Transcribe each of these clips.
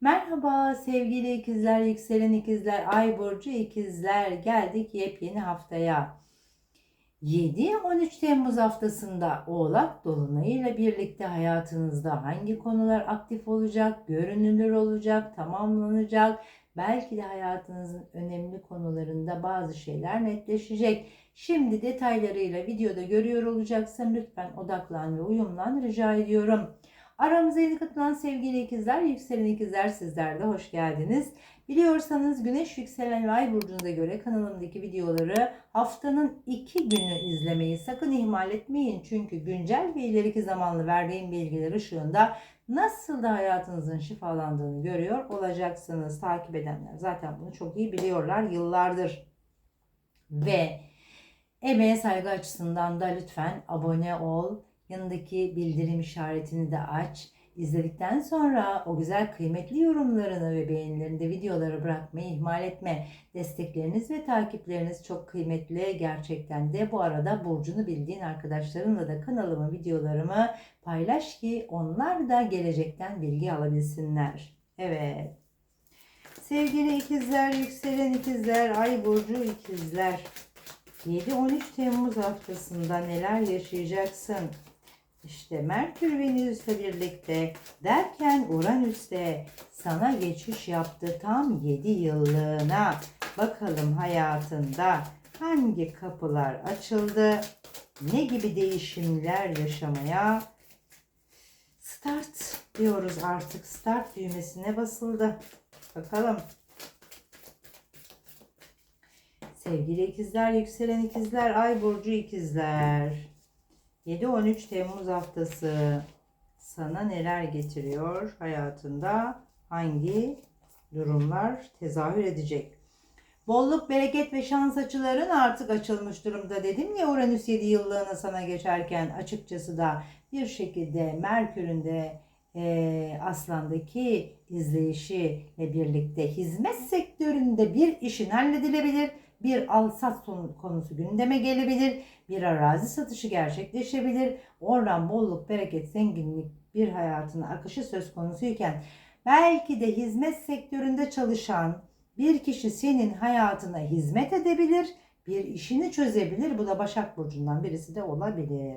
Merhaba sevgili ikizler, yükselen ikizler, ay burcu ikizler. Geldik yepyeni haftaya. 7-13 Temmuz haftasında Oğlak Dolunayı ile birlikte hayatınızda hangi konular aktif olacak, görünülür olacak, tamamlanacak? Belki de hayatınızın önemli konularında bazı şeyler netleşecek. Şimdi detaylarıyla videoda görüyor olacaksın. Lütfen odaklan ve uyumlan rica ediyorum. Aramıza yeni katılan sevgili ikizler, yükselen ikizler sizler de hoş geldiniz. Biliyorsanız güneş yükselen ve ay burcunuza göre kanalımdaki videoları haftanın iki günü izlemeyi sakın ihmal etmeyin. Çünkü güncel ve ileriki zamanlı verdiğim bilgiler ışığında nasıl da hayatınızın şifalandığını görüyor olacaksınız. Takip edenler zaten bunu çok iyi biliyorlar yıllardır. Ve emeğe saygı açısından da lütfen abone ol. Yanındaki bildirim işaretini de aç. İzledikten sonra o güzel kıymetli yorumlarını ve beğenilerini de videolara bırakmayı ihmal etme. Destekleriniz ve takipleriniz çok kıymetli gerçekten de. Bu arada burcunu bildiğin arkadaşlarınla da kanalımı, videolarımı paylaş ki onlar da gelecekten bilgi alabilsinler. Evet. Sevgili ikizler, yükselen ikizler, ay burcu ikizler. 7-13 Temmuz haftasında neler yaşayacaksın? İşte Merkür Venüs'le birlikte derken Uranüs de sana geçiş yaptı tam 7 yıllığına. Bakalım hayatında hangi kapılar açıldı? Ne gibi değişimler yaşamaya start diyoruz artık. Start düğmesine basıldı. Bakalım. Sevgili ikizler, yükselen ikizler, ay burcu ikizler. 7-13 Temmuz haftası sana neler getiriyor hayatında? Hangi durumlar tezahür edecek? Bolluk, bereket ve şans açıların artık açılmış durumda dedim ya Uranüs 7 yıllığına sana geçerken açıkçası da bir şekilde Merkür'ün de e, Aslan'daki izleyişiyle birlikte hizmet sektöründe bir işin halledilebilir bir al-sat konusu gündeme gelebilir. Bir arazi satışı gerçekleşebilir. Oradan bolluk, bereket, zenginlik bir hayatın akışı söz konusuyken belki de hizmet sektöründe çalışan bir kişi senin hayatına hizmet edebilir, bir işini çözebilir. Bu da Başak Burcu'ndan birisi de olabilir.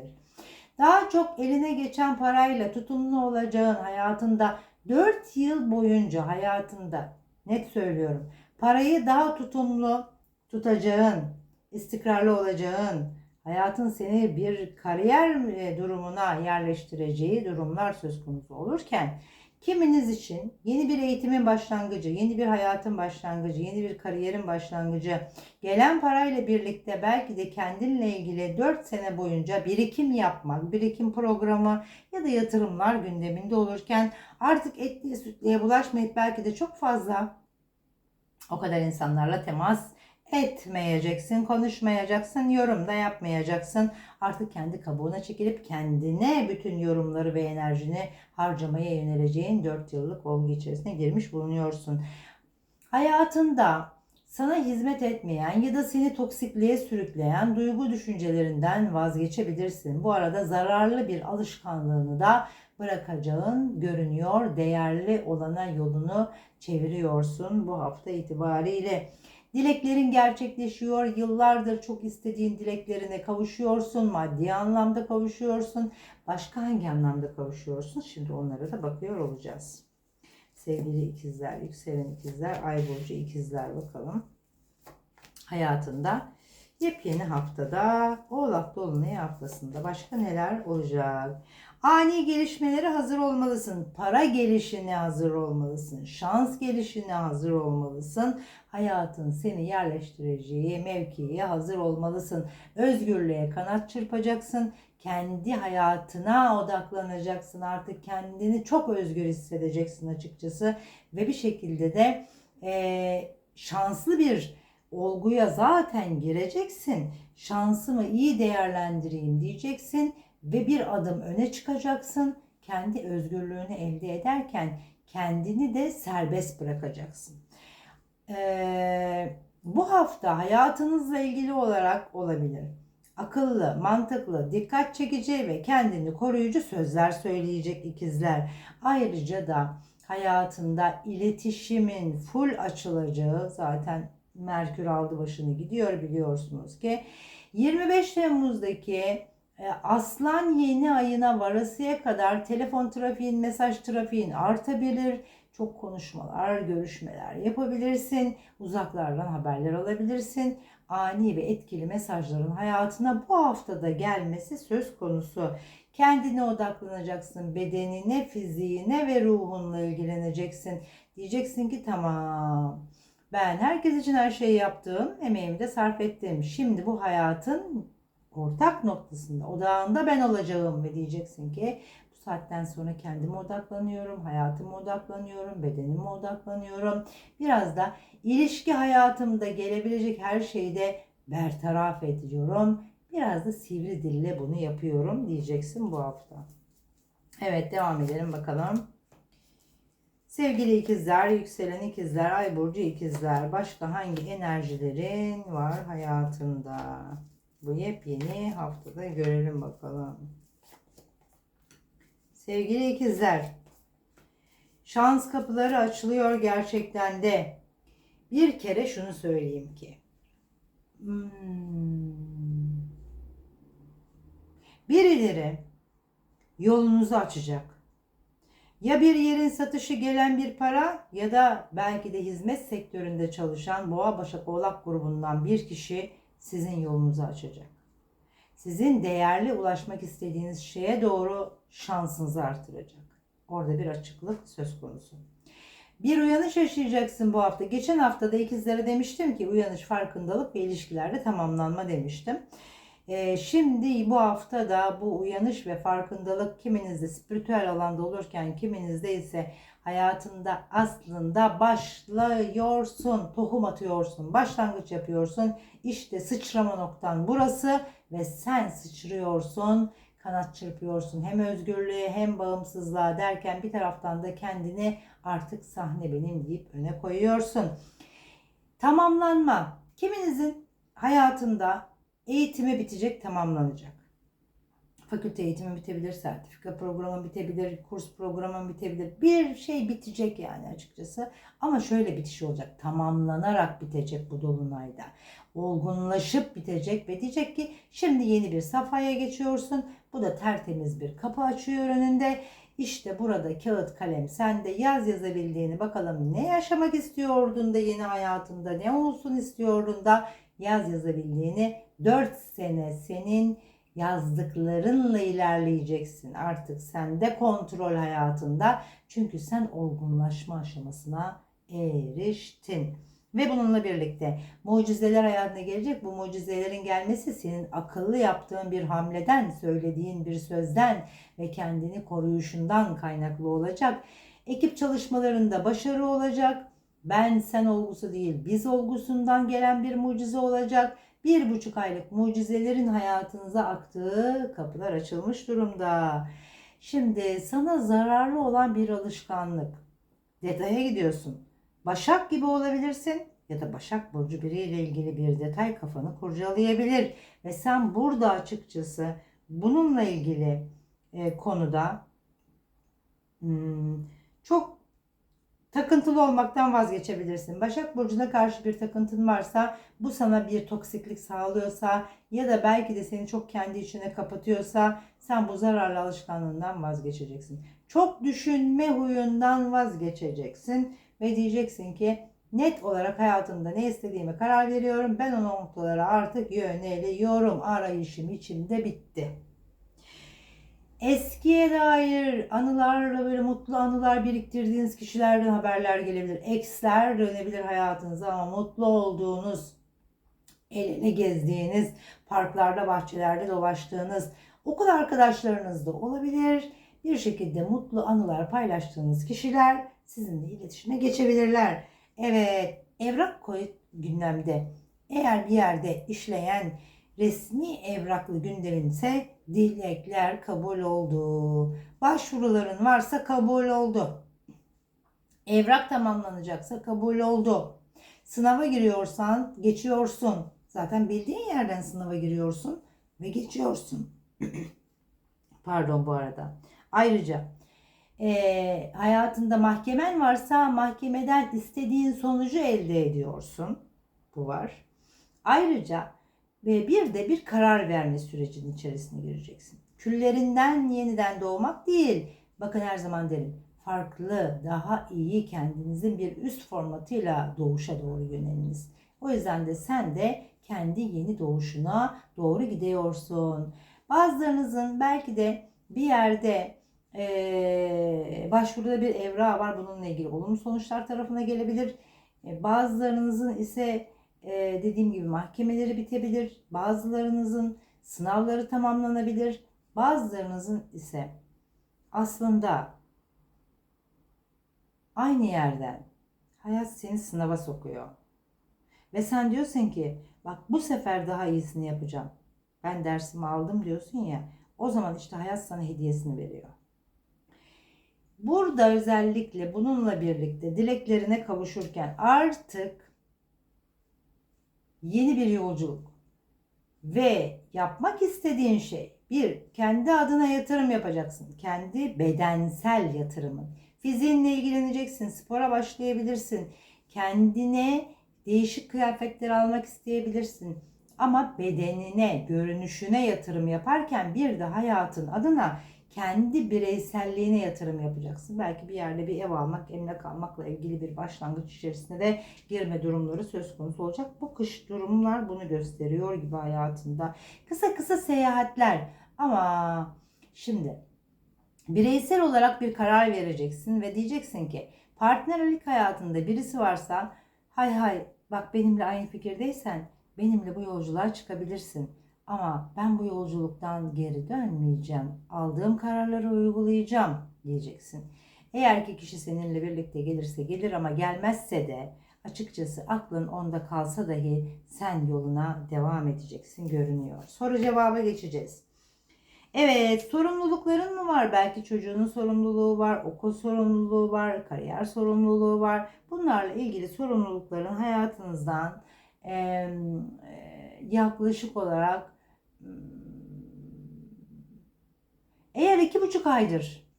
Daha çok eline geçen parayla tutumlu olacağın hayatında 4 yıl boyunca hayatında net söylüyorum. Parayı daha tutumlu, tutacağın, istikrarlı olacağın, hayatın seni bir kariyer e, durumuna yerleştireceği durumlar söz konusu olurken kiminiz için yeni bir eğitimin başlangıcı, yeni bir hayatın başlangıcı, yeni bir kariyerin başlangıcı, gelen parayla birlikte belki de kendinle ilgili 4 sene boyunca birikim yapmak, birikim programı ya da yatırımlar gündeminde olurken artık etliye sütlüye bulaşmayıp belki de çok fazla o kadar insanlarla temas etmeyeceksin, konuşmayacaksın, yorum da yapmayacaksın. Artık kendi kabuğuna çekilip kendine bütün yorumları ve enerjini harcamaya yöneleceğin 4 yıllık olgu içerisine girmiş bulunuyorsun. Hayatında sana hizmet etmeyen ya da seni toksikliğe sürükleyen duygu düşüncelerinden vazgeçebilirsin. Bu arada zararlı bir alışkanlığını da bırakacağın görünüyor. Değerli olana yolunu çeviriyorsun bu hafta itibariyle. Dileklerin gerçekleşiyor. Yıllardır çok istediğin dileklerine kavuşuyorsun. Maddi anlamda kavuşuyorsun. Başka hangi anlamda kavuşuyorsun? Şimdi onlara da bakıyor olacağız. Sevgili ikizler, yükselen ikizler, ay burcu ikizler bakalım. Hayatında yepyeni haftada Oğlak Dolunay haftasında başka neler olacak? Ani gelişmelere hazır olmalısın. Para gelişine hazır olmalısın. Şans gelişine hazır olmalısın. Hayatın seni yerleştireceği mevkiye hazır olmalısın. Özgürlüğe kanat çırpacaksın. Kendi hayatına odaklanacaksın. Artık kendini çok özgür hissedeceksin açıkçası. Ve bir şekilde de e, şanslı bir olguya zaten gireceksin. Şansımı iyi değerlendireyim diyeceksin ve bir adım öne çıkacaksın. Kendi özgürlüğünü elde ederken kendini de serbest bırakacaksın. Ee, bu hafta hayatınızla ilgili olarak olabilir. Akıllı, mantıklı, dikkat çekici ve kendini koruyucu sözler söyleyecek ikizler. Ayrıca da hayatında iletişimin full açılacağı zaten Merkür aldı başını gidiyor biliyorsunuz ki 25 Temmuz'daki Aslan yeni ayına varasıya kadar telefon trafiğin, mesaj trafiğin artabilir. Çok konuşmalar, görüşmeler yapabilirsin. Uzaklardan haberler alabilirsin. Ani ve etkili mesajların hayatına bu haftada gelmesi söz konusu. Kendine odaklanacaksın, bedenine, fiziğine ve ruhunla ilgileneceksin. Diyeceksin ki tamam ben herkes için her şeyi yaptım, emeğimi de sarf ettim. Şimdi bu hayatın ortak noktasında, odağında ben olacağım ve diyeceksin ki bu saatten sonra kendime odaklanıyorum, hayatıma odaklanıyorum, bedenime odaklanıyorum. Biraz da ilişki hayatımda gelebilecek her şeyi de bertaraf ediyorum. Biraz da sivri dille bunu yapıyorum diyeceksin bu hafta. Evet devam edelim bakalım. Sevgili ikizler, yükselen ikizler, ay burcu ikizler. Başka hangi enerjilerin var hayatında? Bu yepyeni haftada görelim bakalım. Sevgili ikizler, şans kapıları açılıyor gerçekten de. Bir kere şunu söyleyeyim ki. Hmm, birileri yolunuzu açacak. Ya bir yerin satışı gelen bir para ya da belki de hizmet sektöründe çalışan Boğa Başak Oğlak grubundan bir kişi sizin yolunuzu açacak. Sizin değerli ulaşmak istediğiniz şeye doğru şansınızı artıracak. Orada bir açıklık söz konusu. Bir uyanış yaşayacaksın bu hafta. Geçen hafta da ikizlere demiştim ki uyanış farkındalık ve ilişkilerde tamamlanma demiştim. Ee, şimdi bu hafta da bu uyanış ve farkındalık kiminizde spiritüel alanda olurken kiminizde ise hayatında aslında başlıyorsun, tohum atıyorsun, başlangıç yapıyorsun. İşte sıçrama noktan burası ve sen sıçrıyorsun, kanat çırpıyorsun. Hem özgürlüğe hem bağımsızlığa derken bir taraftan da kendini artık sahne benim deyip öne koyuyorsun. Tamamlanma. Kiminizin hayatında eğitimi bitecek, tamamlanacak. Fakülte eğitimi bitebilir, sertifika programı bitebilir, kurs programı bitebilir. Bir şey bitecek yani açıkçası. Ama şöyle bitiş olacak. Tamamlanarak bitecek bu dolunayda. Olgunlaşıp bitecek ve diyecek ki şimdi yeni bir safhaya geçiyorsun. Bu da tertemiz bir kapı açıyor önünde. İşte burada kağıt kalem sen de yaz yazabildiğini bakalım ne yaşamak istiyordun da yeni hayatında ne olsun istiyordun da yaz yazabildiğini 4 sene senin yazdıklarınla ilerleyeceksin. Artık sende kontrol hayatında. Çünkü sen olgunlaşma aşamasına eriştin. Ve bununla birlikte mucizeler hayatına gelecek. Bu mucizelerin gelmesi senin akıllı yaptığın bir hamleden, söylediğin bir sözden ve kendini koruyuşundan kaynaklı olacak. Ekip çalışmalarında başarı olacak. Ben sen olgusu değil biz olgusundan gelen bir mucize olacak bir buçuk aylık mucizelerin hayatınıza aktığı kapılar açılmış durumda. Şimdi sana zararlı olan bir alışkanlık. Detaya gidiyorsun. Başak gibi olabilirsin ya da Başak Burcu biriyle ilgili bir detay kafanı kurcalayabilir. Ve sen burada açıkçası bununla ilgili e, konuda hmm, çok Takıntılı olmaktan vazgeçebilirsin. Başak Burcu'na karşı bir takıntın varsa bu sana bir toksiklik sağlıyorsa ya da belki de seni çok kendi içine kapatıyorsa sen bu zararlı alışkanlığından vazgeçeceksin. Çok düşünme huyundan vazgeçeceksin ve diyeceksin ki net olarak hayatımda ne istediğime karar veriyorum. Ben o noktalara artık yöneliyorum. Arayışım içimde bitti eskiye dair anılarla böyle mutlu anılar biriktirdiğiniz kişilerden haberler gelebilir. Eksler dönebilir hayatınıza ama mutlu olduğunuz, elini gezdiğiniz, parklarda, bahçelerde dolaştığınız, okul arkadaşlarınız da olabilir. Bir şekilde mutlu anılar paylaştığınız kişiler sizinle iletişime geçebilirler. Evet, evrak koy gündemde. Eğer bir yerde işleyen resmi evraklı gündeminse dilekler kabul oldu. Başvuruların varsa kabul oldu. Evrak tamamlanacaksa kabul oldu. Sınava giriyorsan geçiyorsun. Zaten bildiğin yerden sınava giriyorsun ve geçiyorsun. Pardon bu arada. Ayrıca e, hayatında mahkemen varsa mahkemeden istediğin sonucu elde ediyorsun. Bu var. Ayrıca ve bir de bir karar verme sürecinin içerisine gireceksin. Küllerinden yeniden doğmak değil. Bakın her zaman derim. Farklı, daha iyi kendinizin bir üst formatıyla doğuşa doğru yöneliniz. O yüzden de sen de kendi yeni doğuşuna doğru gidiyorsun. Bazılarınızın belki de bir yerde e, başvuruda bir evra var bununla ilgili olumlu sonuçlar tarafına gelebilir. E, bazılarınızın ise e, dediğim gibi mahkemeleri bitebilir. Bazılarınızın sınavları tamamlanabilir. Bazılarınızın ise aslında aynı yerden hayat seni sınava sokuyor. Ve sen diyorsun ki bak bu sefer daha iyisini yapacağım. Ben dersimi aldım diyorsun ya. O zaman işte hayat sana hediyesini veriyor. Burada özellikle bununla birlikte dileklerine kavuşurken artık yeni bir yolculuk ve yapmak istediğin şey bir kendi adına yatırım yapacaksın. Kendi bedensel yatırımın. Fiziğinle ilgileneceksin, spora başlayabilirsin. Kendine değişik kıyafetler almak isteyebilirsin. Ama bedenine, görünüşüne yatırım yaparken bir de hayatın adına kendi bireyselliğine yatırım yapacaksın. Belki bir yerde bir ev almak, emlak almakla ilgili bir başlangıç içerisinde de girme durumları söz konusu olacak. Bu kış durumlar bunu gösteriyor gibi hayatında. Kısa kısa seyahatler ama şimdi bireysel olarak bir karar vereceksin ve diyeceksin ki partnerlik hayatında birisi varsa hay hay bak benimle aynı fikirdeysen benimle bu yolculuğa çıkabilirsin. Ama ben bu yolculuktan geri dönmeyeceğim. Aldığım kararları uygulayacağım diyeceksin. Eğer ki kişi seninle birlikte gelirse gelir ama gelmezse de açıkçası aklın onda kalsa dahi sen yoluna devam edeceksin görünüyor. Soru cevaba geçeceğiz. Evet, sorumlulukların mı var? Belki çocuğunun sorumluluğu var, okul sorumluluğu var, kariyer sorumluluğu var. Bunlarla ilgili sorumlulukların hayatınızdan e, yaklaşık olarak eğer iki buçuk aydır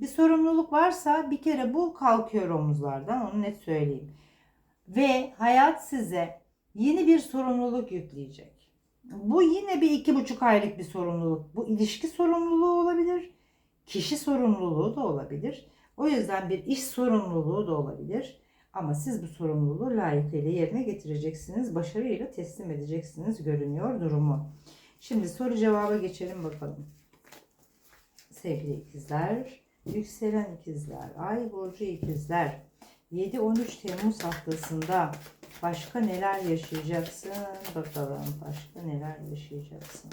bir sorumluluk varsa bir kere bu kalkıyor omuzlardan onu net söyleyeyim. Ve hayat size yeni bir sorumluluk yükleyecek. Bu yine bir iki buçuk aylık bir sorumluluk. Bu ilişki sorumluluğu olabilir. Kişi sorumluluğu da olabilir. O yüzden bir iş sorumluluğu da olabilir. Ama siz bu sorumluluğu layıkıyla yerine getireceksiniz. Başarıyla teslim edeceksiniz görünüyor durumu. Şimdi soru cevaba geçelim bakalım. Sevgili ikizler, yükselen ikizler, ay burcu ikizler. 7-13 Temmuz haftasında başka neler yaşayacaksın? Bakalım başka neler yaşayacaksın?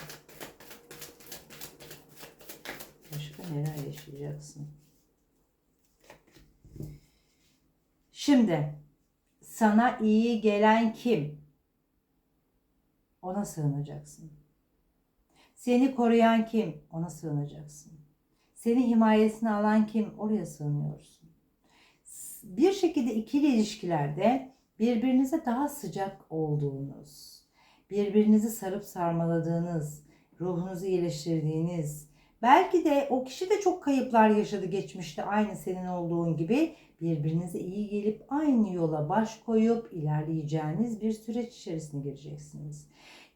Başka neler yaşayacaksın? Şimdi sana iyi gelen kim? Ona sığınacaksın. Seni koruyan kim? Ona sığınacaksın. Seni himayesine alan kim? Oraya sığınıyorsun. Bir şekilde ikili ilişkilerde birbirinize daha sıcak olduğunuz, birbirinizi sarıp sarmaladığınız, ruhunuzu iyileştirdiğiniz, belki de o kişi de çok kayıplar yaşadı geçmişte aynı senin olduğun gibi birbirinize iyi gelip aynı yola baş koyup ilerleyeceğiniz bir süreç içerisine gireceksiniz.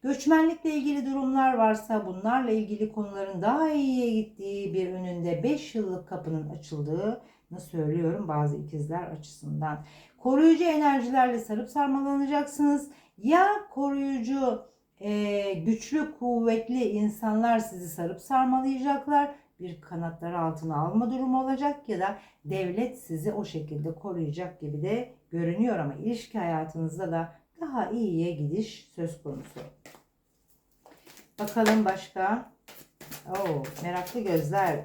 Göçmenlikle ilgili durumlar varsa bunlarla ilgili konuların daha iyiye gittiği bir önünde 5 yıllık kapının açıldığını söylüyorum bazı ikizler açısından. Koruyucu enerjilerle sarıp sarmalanacaksınız. Ya koruyucu e, güçlü kuvvetli insanlar sizi sarıp sarmalayacaklar bir kanatları altına alma durumu olacak ya da devlet sizi o şekilde koruyacak gibi de görünüyor ama ilişki hayatınızda da daha iyiye gidiş söz konusu. Bakalım başka. Oo, meraklı gözler.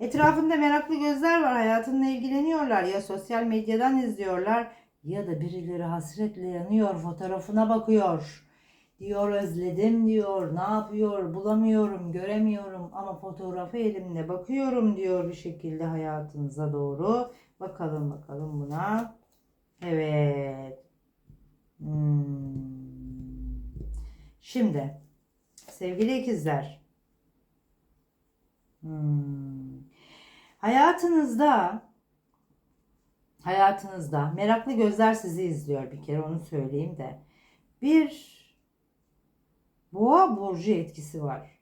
Etrafında meraklı gözler var. Hayatınla ilgileniyorlar. Ya sosyal medyadan izliyorlar ya da birileri hasretle yanıyor, fotoğrafına bakıyor. Diyor özledim diyor, ne yapıyor, bulamıyorum, göremiyorum ama fotoğrafı elimde bakıyorum diyor bir şekilde hayatınıza doğru. Bakalım bakalım buna. Evet. Hmm. Şimdi sevgili ikizler. Hmm. Hayatınızda hayatınızda meraklı gözler sizi izliyor bir kere onu söyleyeyim de. Bir boğa burcu etkisi var.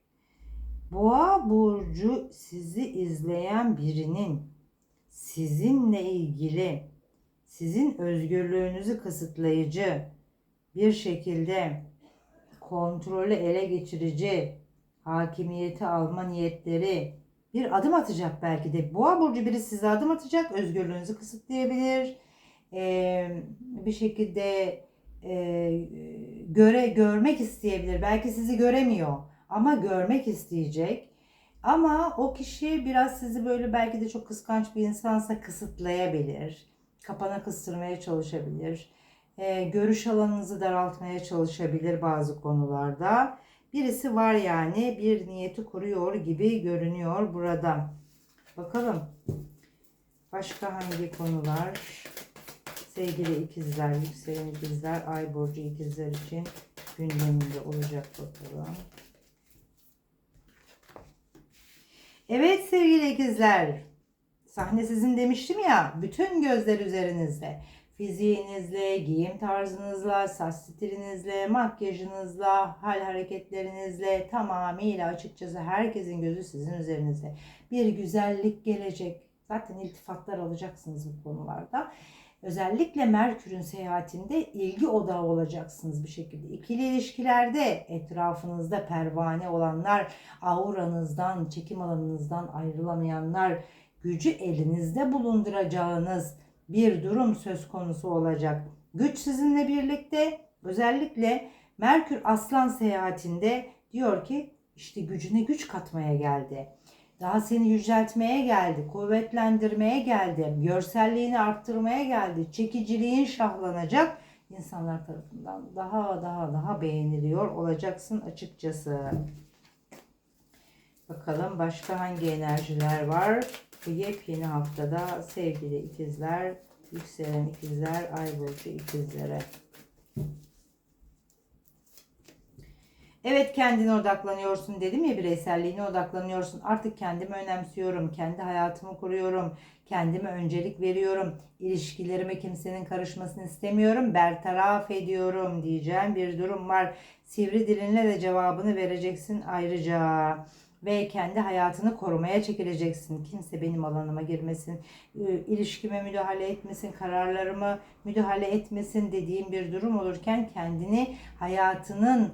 Boğa burcu sizi izleyen birinin sizinle ilgili sizin özgürlüğünüzü kısıtlayıcı bir şekilde kontrolü ele geçirici hakimiyeti alma niyetleri bir adım atacak belki de. Boğa burcu biri size adım atacak, özgürlüğünüzü kısıtlayabilir. Ee, bir şekilde e, göre görmek isteyebilir. Belki sizi göremiyor ama görmek isteyecek. Ama o kişi biraz sizi böyle belki de çok kıskanç bir insansa kısıtlayabilir. Kapana kıstırmaya çalışabilir. Ee, görüş alanınızı daraltmaya çalışabilir bazı konularda. Birisi var yani bir niyeti kuruyor gibi görünüyor burada. Bakalım başka hangi konular sevgili ikizler, yükselen ikizler, ay burcu ikizler için gündeminde olacak bakalım. Evet sevgili ikizler, sahne sizin demiştim ya, bütün gözler üzerinizde. Fiziğinizle, giyim tarzınızla, saç stilinizle, makyajınızla, hal hareketlerinizle tamamıyla açıkçası herkesin gözü sizin üzerinizde. Bir güzellik gelecek. Zaten iltifatlar alacaksınız bu konularda. Özellikle Merkür'ün seyahatinde ilgi odağı olacaksınız bir şekilde. İkili ilişkilerde etrafınızda pervane olanlar, auranızdan, çekim alanınızdan ayrılamayanlar, gücü elinizde bulunduracağınız bir durum söz konusu olacak. Güç sizinle birlikte özellikle Merkür Aslan seyahatinde diyor ki işte gücüne güç katmaya geldi. Daha seni yüceltmeye geldi, kuvvetlendirmeye geldi, görselliğini arttırmaya geldi, çekiciliğin şahlanacak. İnsanlar tarafından daha daha daha beğeniliyor olacaksın açıkçası. Bakalım başka hangi enerjiler var? Bu yepyeni haftada sevgili ikizler, yükselen ikizler, ay burcu ikizlere. Evet kendine odaklanıyorsun dedim ya bireyselliğine odaklanıyorsun. Artık kendimi önemsiyorum, kendi hayatımı kuruyorum, kendime öncelik veriyorum. İlişkilerime kimsenin karışmasını istemiyorum, bertaraf ediyorum diyeceğim bir durum var. Sivri dilinle de cevabını vereceksin ayrıca ve kendi hayatını korumaya çekileceksin. Kimse benim alanıma girmesin, ilişkime müdahale etmesin, kararlarıma müdahale etmesin dediğim bir durum olurken kendini hayatının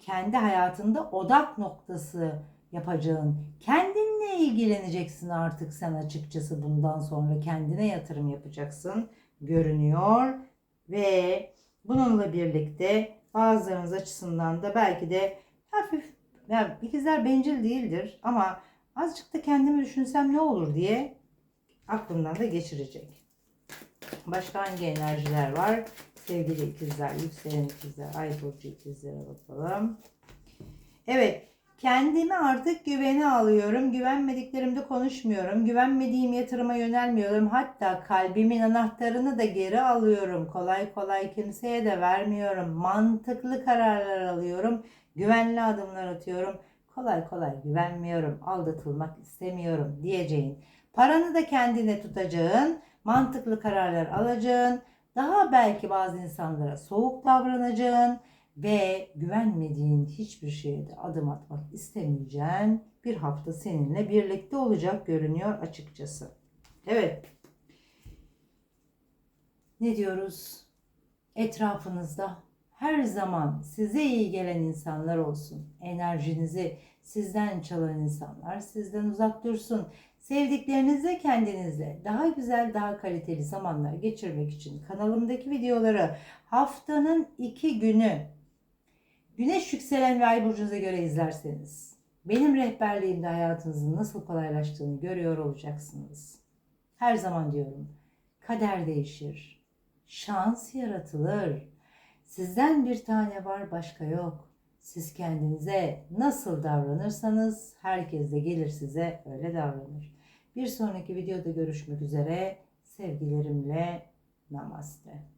kendi hayatında odak noktası yapacağın, kendinle ilgileneceksin artık sen açıkçası bundan sonra kendine yatırım yapacaksın görünüyor ve bununla birlikte bazılarınız açısından da belki de hafif yani ikizler bencil değildir ama azıcık da kendimi düşünsem ne olur diye aklından da geçirecek. Başka hangi enerjiler var? Sevgili ikizler, yükselen ikizler, ay burcu ikizlere bakalım. Evet, kendimi artık güvene alıyorum. Güvenmediklerimde konuşmuyorum. Güvenmediğim yatırıma yönelmiyorum. Hatta kalbimin anahtarını da geri alıyorum. Kolay kolay kimseye de vermiyorum. Mantıklı kararlar alıyorum. Güvenli adımlar atıyorum. Kolay kolay güvenmiyorum. Aldatılmak istemiyorum diyeceğin. Paranı da kendine tutacağın. Mantıklı kararlar alacağın daha belki bazı insanlara soğuk davranacağın ve güvenmediğin hiçbir şeye de adım atmak istemeyeceğin bir hafta seninle birlikte olacak görünüyor açıkçası. Evet. Ne diyoruz? Etrafınızda her zaman size iyi gelen insanlar olsun. Enerjinizi sizden çalan insanlar sizden uzak dursun. Sevdiklerinizle kendinizle daha güzel, daha kaliteli zamanlar geçirmek için kanalımdaki videoları haftanın iki günü Güneş yükselen ve ay burcunuza göre izlerseniz benim rehberliğimde hayatınızın nasıl kolaylaştığını görüyor olacaksınız. Her zaman diyorum kader değişir, şans yaratılır. Sizden bir tane var başka yok. Siz kendinize nasıl davranırsanız herkes de gelir size öyle davranır. Bir sonraki videoda görüşmek üzere. Sevgilerimle namaste.